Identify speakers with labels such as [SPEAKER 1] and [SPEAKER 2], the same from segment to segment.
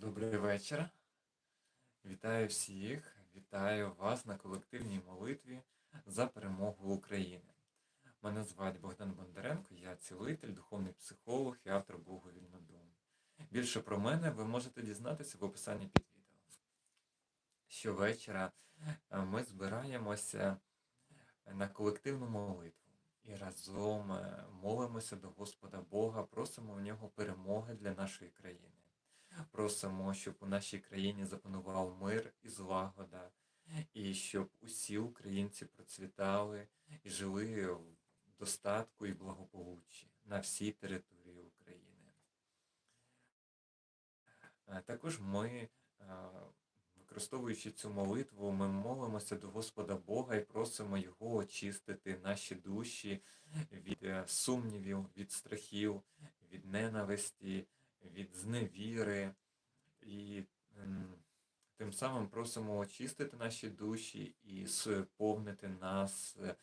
[SPEAKER 1] Добрий вечір. Вітаю всіх. Вітаю вас на колективній молитві за перемогу України. Мене звати Богдан Бондаренко, я цілитель, духовний психолог і автор Богу Вільнодум. Більше про мене ви можете дізнатися в описанні під відео. Щовечора е, ми збираємося на колективну молитву і разом е, молимося до Господа Бога, просимо в нього перемоги для нашої країни. Просимо, щоб у нашій країні запанував мир і злагода, і щоб усі українці процвітали і жили в достатку і благополуччі на всій території України. Е, Також ми, е, використовуючи цю молитву, ми молимося до Господа Бога і просимо Його очистити наші душі від е, сумнівів, від страхів, від ненависті, від зневіри. І тим самим просимо очистити наші душі і сповнити нас е,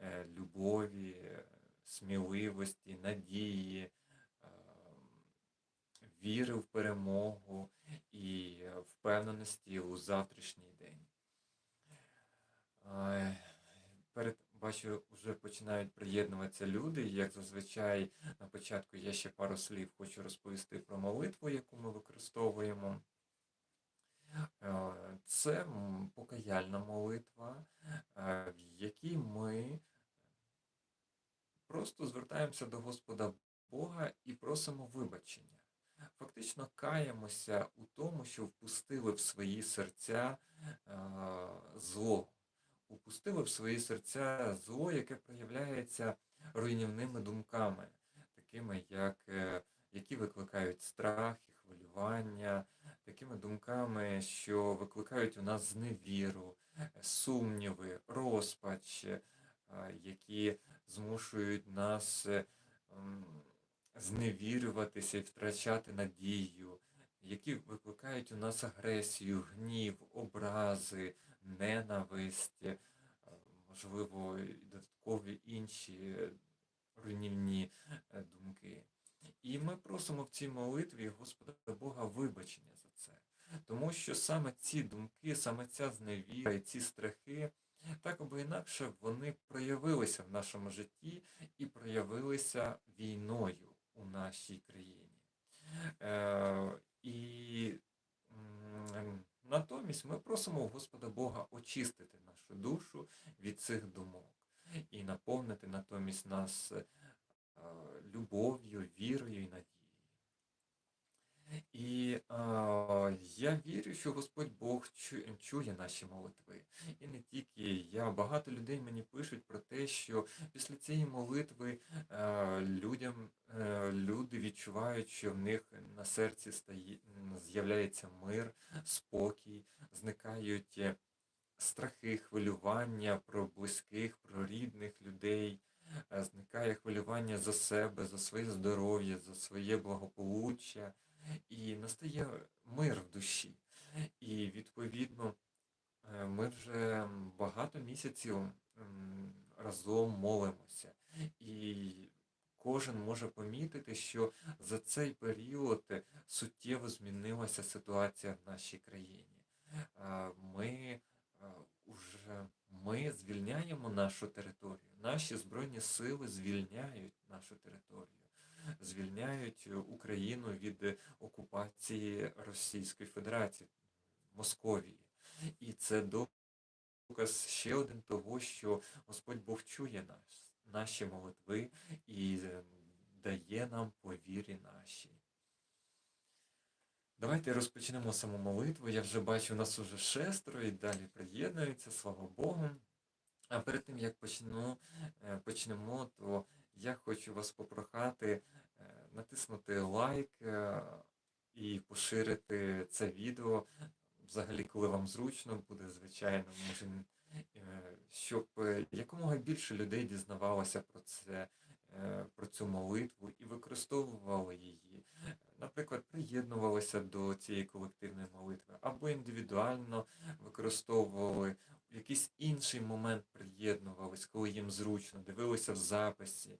[SPEAKER 1] е, любові, сміливості, надії, е, віри в перемогу і впевненості у завтрашній день. Перед бачу, вже починають приєднуватися люди. Як зазвичай на початку я ще пару слів хочу розповісти про молитву, яку ми використовуємо. Е, Це покаяльна молитва, е, в якій ми просто звертаємося до Господа Бога і просимо вибачення. Фактично каємося у тому, що впустили в свої серця е, зло, упустили в свої серця зло, яке проявляється руйнівними думками, такими як е, які викликають страх і хвилювання, такими думками, що викликають у нас зневіру, сумніви, розпач, е, які змушують нас е, зневірюватися і втрачати надію, які викликають у нас агресію, гнів, образи, ненависть, е, можливо, додаткові інші руйнівні е, думки. І ми просимо в цій молитві Господа Бога вибачення за це. Тому що саме ці думки, саме ця зневіра і ці страхи, так або інакше, вони проявилися в нашому житті і проявилися війною у нашій країні. Е, і натомість ми просимо Господа Бога очистити нашу душу від цих думок і наповнити натомість нас е, любов'ю, вірою і надією. І а, я вірю, що Господь Бог чує наші молитви. І не тільки я, багато людей мені пишуть про те, що після цієї молитви е, людям, е, люди відчувають, що в них на серці стає, з'являється мир, спокій, зникають е, страхи, хвилювання про близьких, про рідних людей, е, зникає хвилювання за себе, за своє здоров'я, за своє благополуччя, і настає мир в душі. І відповідно е, ми вже багато місяців разом молимося. І кожен може помітити, що за цей період е, суттєво змінилася ситуація в нашій країні. Ми е, уже ми звільняємо нашу територію. Наші збройні сили звільняють нашу територію, звільняють е, Україну від е, окупації Російської Федерації, Московії. І це доказ ще один того, що Господь Бог чує нас, наші молитви і е, дає нам по вірі нашій. Давайте розпочнемо саму молитву. Я вже бачу, у нас уже шестеро і далі приєднуються, слава Богу. А перед тим як почну, е, почнемо, то я хочу вас попрохати е, натиснути лайк і поширити це відео. Взагалі, коли вам зручно буде, звичайно, може, щоб е, якомога більше людей дізнавалося про це, е, про цю молитву і використовували її. Наприклад, приєднувалися до цієї колективної молитви, або індивідуально використовували в якийсь інший момент приєднувались, коли їм зручно, дивилися в записі.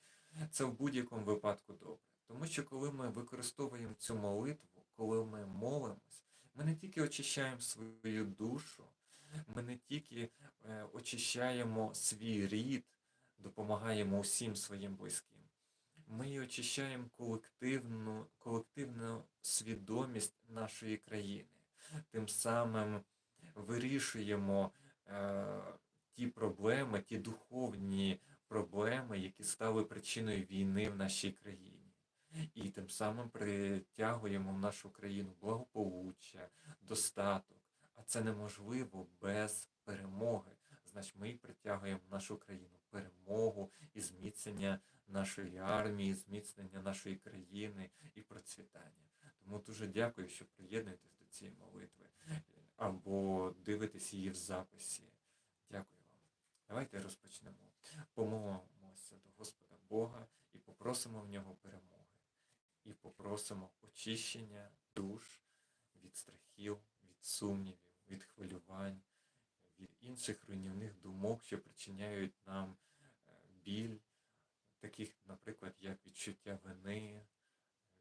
[SPEAKER 1] Це в будь-якому випадку добре. Тому що коли ми використовуємо цю молитву, коли ми молимось, ми не тільки очищаємо свою душу, ми не тільки е, очищаємо свій рід, допомагаємо усім своїм близьким. Ми і очищаємо колективну, колективну свідомість нашої країни. Тим самим вирішуємо е, ті проблеми, ті духовні проблеми, які стали причиною війни в нашій країні. І тим самим притягуємо в нашу країну благополуччя, достаток. Це неможливо без перемоги. Значить, ми притягуємо в нашу країну перемогу і зміцнення нашої армії, зміцнення нашої країни і процвітання. Тому дуже дякую, що приєднуєтесь до цієї молитви або дивитесь її в записі. Дякую вам. Давайте розпочнемо. Помолимося до Господа Бога і попросимо в нього перемоги. І попросимо очищення душ від страхів, від сумнівів, від хвилювань, від інших руйнівних думок, що причиняють нам е, біль, таких, наприклад, як відчуття вини,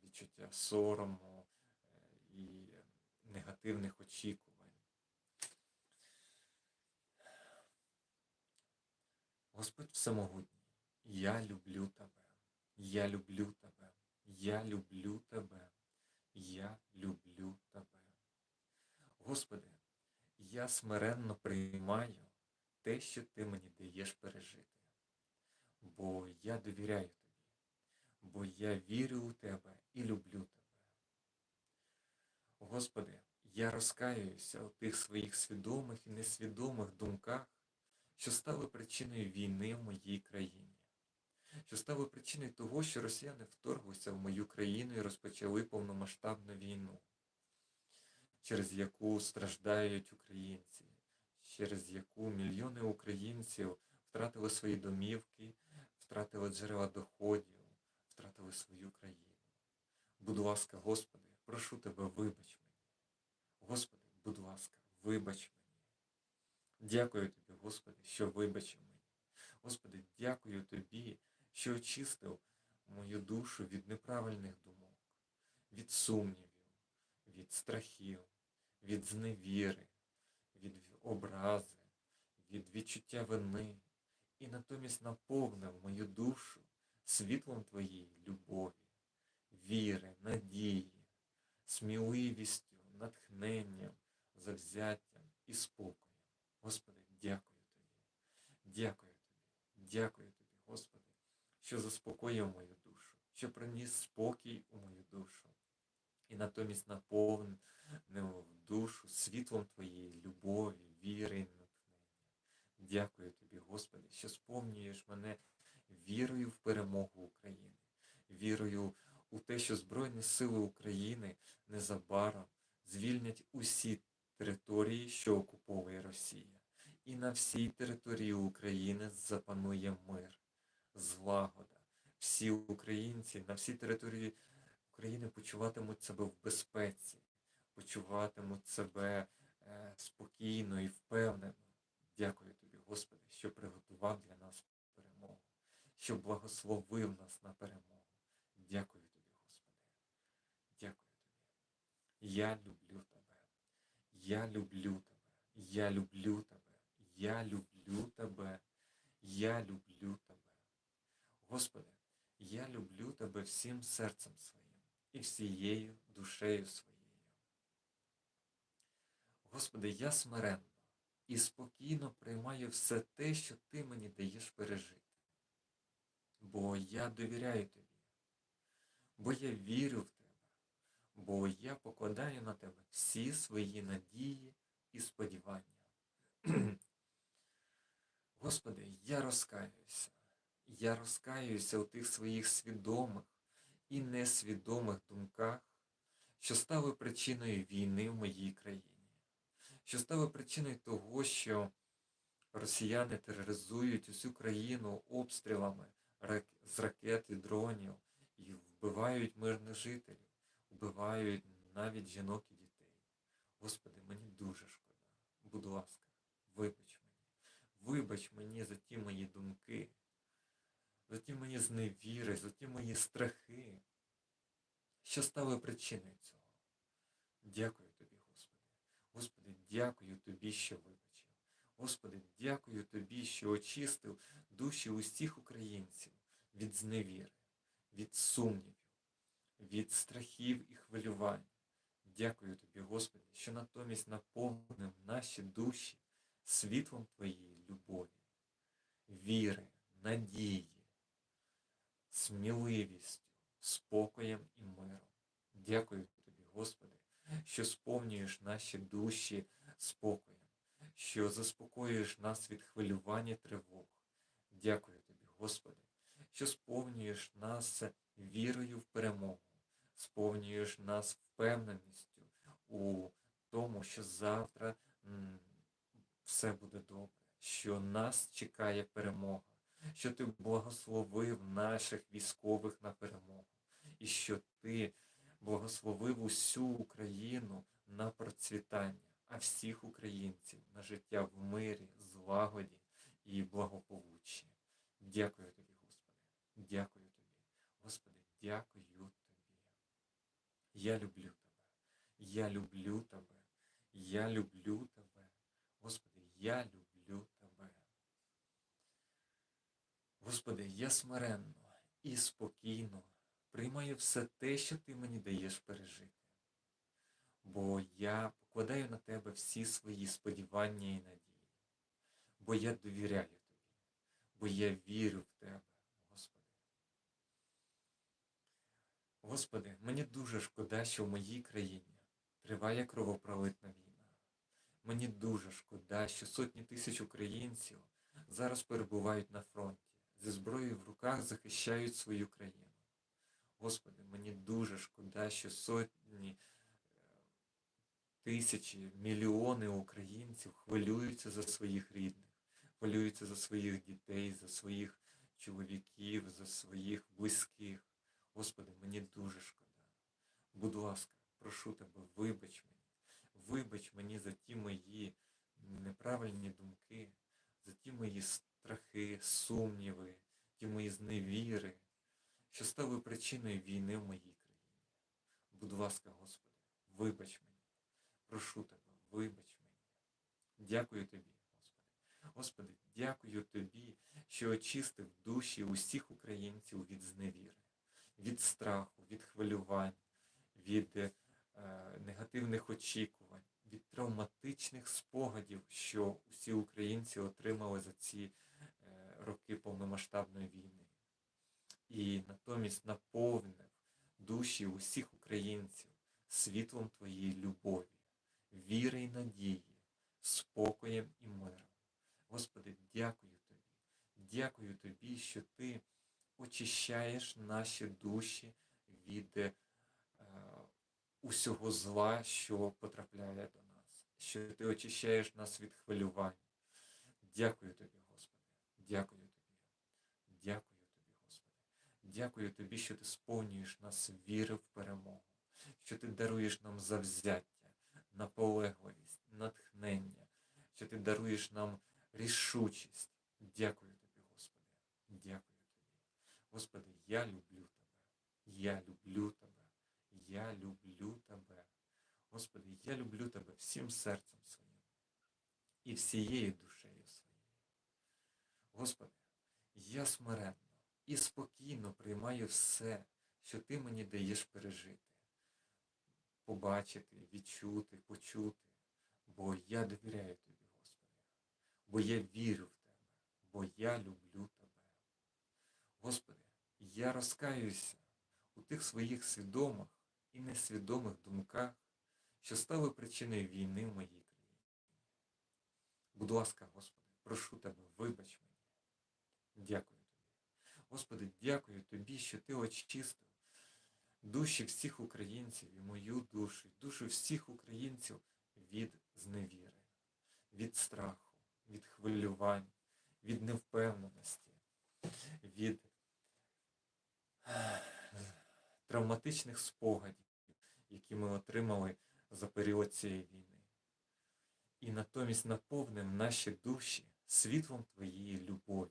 [SPEAKER 1] відчуття сорому е, і негативних очікувань. Господь Всемогутній, я люблю тебе, я люблю тебе, я люблю тебе, я люблю тебе. Господи, я смиренно приймаю те, що ти мені даєш пережити, бо я довіряю тобі, бо я вірю у тебе і люблю тебе. Господи, я розкаююся у тих своїх свідомих і несвідомих думках, що стали причиною війни в моїй країні, що стали причиною того, що росіяни вторглися в мою країну і розпочали повномасштабну війну, через яку страждають українці, через яку мільйони українців втратили свої домівки, втратили джерела доходів, втратили свою країну. Будь ласка, Господи, прошу Тебе, вибач мені. Господи, будь ласка, вибач мені. Дякую Тобі, Господи, що вибачив мені. Господи, дякую Тобі, що очистив мою душу від неправильних думок, від сумнівів, від страхів, від зневіри, від образи, від відчуття вини і натомість наповнив мою душу світлом Твоєї любові, віри, надії, сміливістю, натхненням, завзяттям і спокоєм. Господи, дякую Тобі. Дякую Тобі. Дякую Тобі, Господи, що заспокоїв мою душу, що приніс спокій у мою душу і натомість наповнив душу світлом Твоєї любові, віри і натхнення. Дякую Тобі, Господи, що сповнюєш мене вірою в перемогу України, вірою у те, що Збройні Сили України незабаром звільнять усі території, що окуповує Росія. І на всій території України запанує мир, злагода. Всі українці на всій території України почуватимуть себе в безпеці, почуватимуть себе е, спокійно і впевнено. Дякую тобі, Господи, що приготував для нас перемогу, що благословив нас на перемогу. Дякую тобі, Господи. Дякую тобі. Я люблю тебе. Я люблю тебе. Я люблю тебе. Я люблю тебе. Я люблю тебе. Господи, я люблю тебе всім серцем своїм і всією душею своєю. Господи, я смиренно і спокійно приймаю все те, що Ти мені даєш пережити. Бо я довіряю Тобі, бо я вірю в Тебе, бо я покладаю на Тебе всі свої надії і сподівання. Господи, я розкаюся. Я розкаюся у тих своїх свідомих і несвідомих думках, що стали причиною війни в моїй країні, що стали причиною того, що росіяни тероризують усю країну обстрілами з ракет і дронів і вбивають мирних жителів, вбивають навіть жінок і дітей. Господи, мені дуже шкода. Будь ласка, вибач мені. Вибач мені за ті мої думки за ті мої зневіри, за ті мої страхи, що стали причиною цього. Дякую тобі, Господи. Господи, дякую тобі, що вибачив. Господи, дякую тобі, що очистив душі усіх українців від зневіри, від сумнівів, від страхів і хвилювань. Дякую тобі, Господи, що натомість наповнив наші душі світлом Твоєї любові, віри, надії, сміливістю, спокоєм і миром. Дякую тобі, Господи, що сповнюєш наші душі спокоєм, що заспокоюєш нас від хвилювання тривог. Дякую тобі, Господи, що сповнюєш нас вірою в перемогу, сповнюєш нас впевненістю у тому, що завтра все буде добре, що нас чекає перемога, що ти благословив наших військових на перемогу, і що ти благословив усю Україну на процвітання, а всіх українців на життя в мирі, злагоді і благополуччі. Дякую тобі, Господи. Дякую тобі. Господи, дякую тобі. Я люблю тебе. Я люблю тебе. Я люблю тебе. Господи, я люблю тебе. Господи, я смиренно і спокійно приймаю все те, що ти мені даєш пережити. Бо я покладаю на тебе всі свої сподівання і надії. Бо я довіряю тобі, бо я вірю в тебе, Господи. Господи, мені дуже шкода, що в моїй країні триває кровопролитна війна. Мені дуже шкода, що сотні тисяч українців зараз перебувають на фронті, зі зброєю в руках захищають свою країну. Господи, мені дуже шкода, що сотні е, тисячі, мільйони українців хвилюються за своїх рідних, хвилюються за своїх дітей, за своїх чоловіків, за своїх близьких. Господи, мені дуже шкода. Будь ласка, прошу тебе, вибач мені, вибач мені за ті мої неправильні думки, за ті мої страхи, сумніви, ті мої зневіри, що стали причиною війни в моїй країні. Будь ласка, Господи, вибач мені, прошу тебе, вибач мені. Дякую тобі, Господи. Господи, дякую тобі, що очистив душі усіх українців від зневіри, від страху, від хвилювань, від е, негативних очікувань, від травматичних спогадів, що усі українці отримали за ці роки повномасштабної війни. І натомість наповнив душі усіх українців світлом Твоєї любові, віри й надії, спокоєм і миром. Господи, дякую Тобі. Дякую Тобі, що Ти очищаєш наші душі від е, усього зла, що потрапляє до нас, що Ти очищаєш нас від хвилювань. Дякую Тобі. Дякую Тобі. Дякую Тобі, Господи. Дякую Тобі, що Ти сповнюєш нас віри в перемогу, що Ти даруєш нам завзяття, наполегливість, натхнення, що Ти даруєш нам рішучість. Дякую Тобі, Господи. Дякую Тобі. Господи, я люблю Тебе. Я люблю Тебе. Я люблю Тебе. Господи, я люблю Тебе всім серцем своїм і всією душею. Господи, я смиренно і спокійно приймаю все, що Ти мені даєш пережити, побачити, відчути, почути, бо я довіряю Тобі, Господи, бо я вірю в Тебе, бо я люблю Тебе. Господи, я розкаюся у тих своїх свідомих і несвідомих думках, що стали причиною війни в моїй країні. Будь ласка, Господи, прошу Тебе, вибач мені. Дякую Тобі. Господи, дякую Тобі, що Ти очистив душі всіх українців і мою душу, і душу всіх українців від зневіри, від страху, від хвилювань, від невпевненості, від травматичних спогадів, які ми отримали за період цієї війни. І натомість наповнив наші душі світлом Твоєї любові,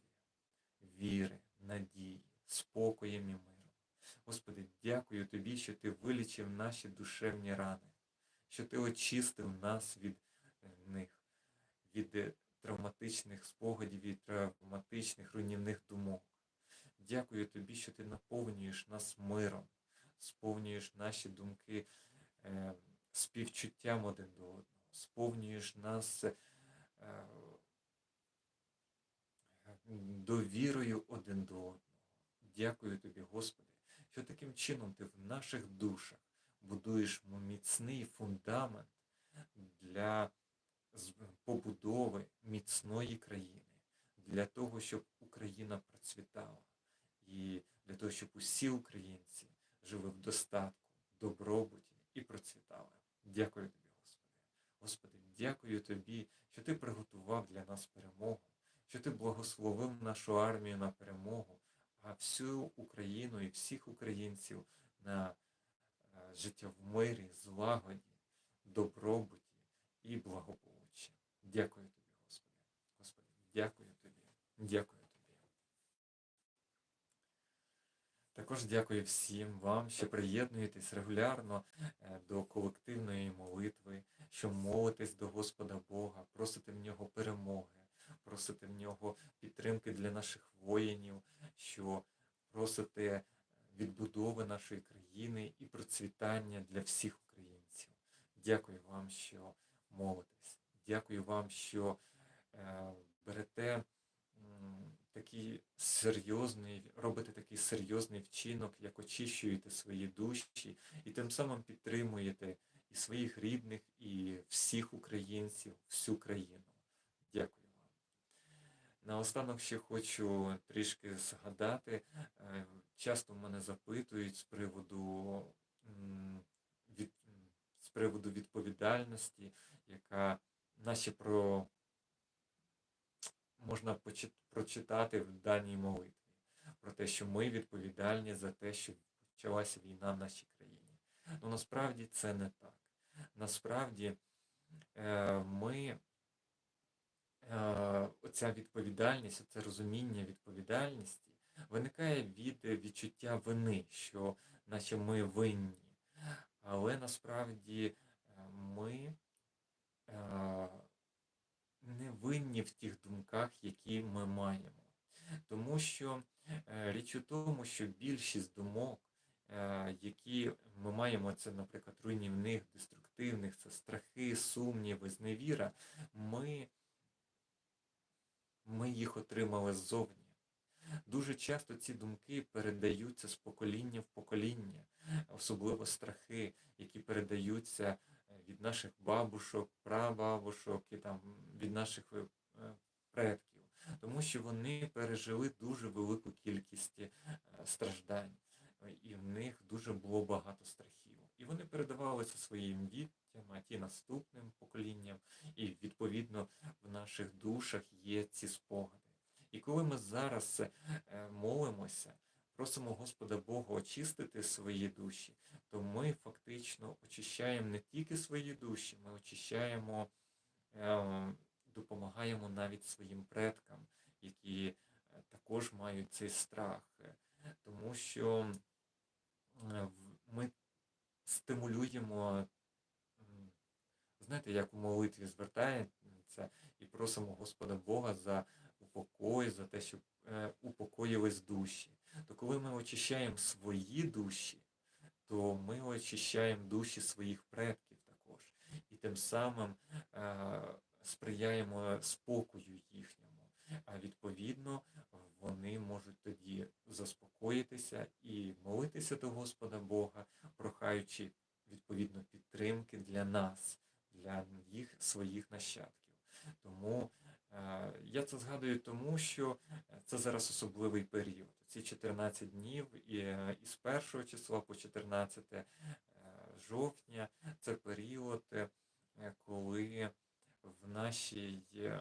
[SPEAKER 1] віри, надії, спокоєм і миром. Господи, дякую Тобі, що Ти вилічив наші душевні рани. що Ти очистив нас від е, них, від е, травматичних спогадів, від травматичних руйнівних думок. Дякую тобі, що ти наповнюєш нас миром, сповнюєш наші думки е, співчуттям один до одного, сповнюєш нас довірою один до одного. Дякую тобі, Господи, що таким чином ти в наших душах будуєш міцний фундамент для побудови міцної країни, для того, щоб Україна процвітала, і для того, щоб усі українці жили в достатку, добробуті і процвітали. Дякую тобі, Господи. Господи, дякую тобі, що ти приготував для нас перемогу, що ти благословив нашу армію на перемогу, а всю Україну і всіх українців на е, життя в мирі, злагоді, добробуті і благополуччі. Дякую тобі, Господи. Господи, дякую тобі. Дякую тобі. Також дякую всім вам, що приєднуєтесь регулярно е, до колективної молитви, що молитесь до Господа Бога, просите в нього перемоги, просите в нього підтримки для наших воїнів, що просите відбудови нашої країни і процвітання для всіх українців. Дякую вам, що молитесь. Дякую вам, що е, берете такий серйозний, робите такий серйозний вчинок, як очищуєте свої душі, і тим самим підтримуєте і своїх рідних, і всіх українців, всю країну. Дякую. Наостанок ще хочу трішки згадати. е, Часто мене запитують з приводу від, з приводу відповідальності, яка наші про можна прочитати в даній молитві, про те, що ми відповідальні за те, що почалася війна в нашій країні. Ну насправді це не так. Насправді е, ми оця відповідальність, оце розуміння відповідальності виникає від відчуття вини, що наче ми винні. Але насправді е, ми е, не винні в тих думках, які ми маємо. Тому що е, річ у тому, що більшість думок, які ми маємо, це, наприклад, руйнівних, деструктивних, це страхи, сумніви, зневіра, ми, ми їх отримали ззовні. Дуже часто ці думки передаються з покоління в покоління, особливо страхи, які передаються е, від наших бабушок, прабабушок і там від наших е, предків, тому що вони пережили дуже велику кількість е, страждань, і в них дуже було багато страхів. І вони передавали це своїм дітям, а ті наступним поколінням, і відповідно в наших душах є ці спогади. І коли ми зараз е, молимося, просимо Господа Бога очистити свої душі, то ми фактично очищаємо не тільки свої душі, ми очищаємо, е, допомагаємо навіть своїм предкам, які е, також мають цей страх, тому що ми стимулюємо, знаєте, як у молитві звертається і просимо Господа Бога за упокой, за те, щоб е, упокоїлись душі. То коли ми очищаємо свої душі, то ми очищаємо душі своїх предків також. І тим самим е, сприяємо спокою їхньому. А відповідно, вони можуть тоді заспокоїтися і молитися до Господа Бога, прохаючи відповідно підтримки для нас, для їх своїх нащадків. Тому е, я це згадую тому, що це зараз особливий період. Ці 14 днів і, е, із 1 числа по 14 е, жовтня це період, е, коли в нашій е,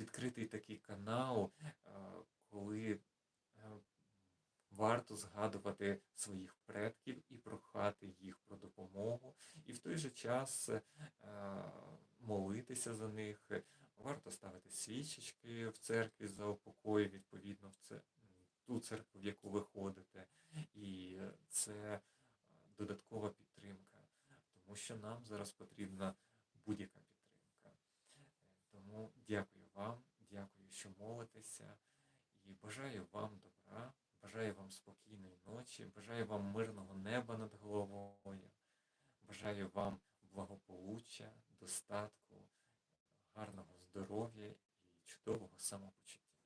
[SPEAKER 1] відкритий такий канал, е, коли е, варто згадувати своїх предків і прохати їх про допомогу, і в той же час е, молитися за них. Варто ставити свічечки в церкві за упокой, відповідно, в це, ту церкву, в яку ви ходите. І це е, додаткова підтримка. Тому що нам зараз потрібна будь-яка підтримка. Тому дякую вам, дякую, що молитеся, і бажаю вам добра, бажаю вам спокійної ночі, бажаю вам мирного неба над головою, бажаю вам благополуччя, достатку, гарного здоров'я і чудового самопочуття.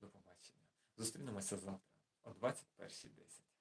[SPEAKER 1] До побачення. Зустрінемося завтра о 21.10.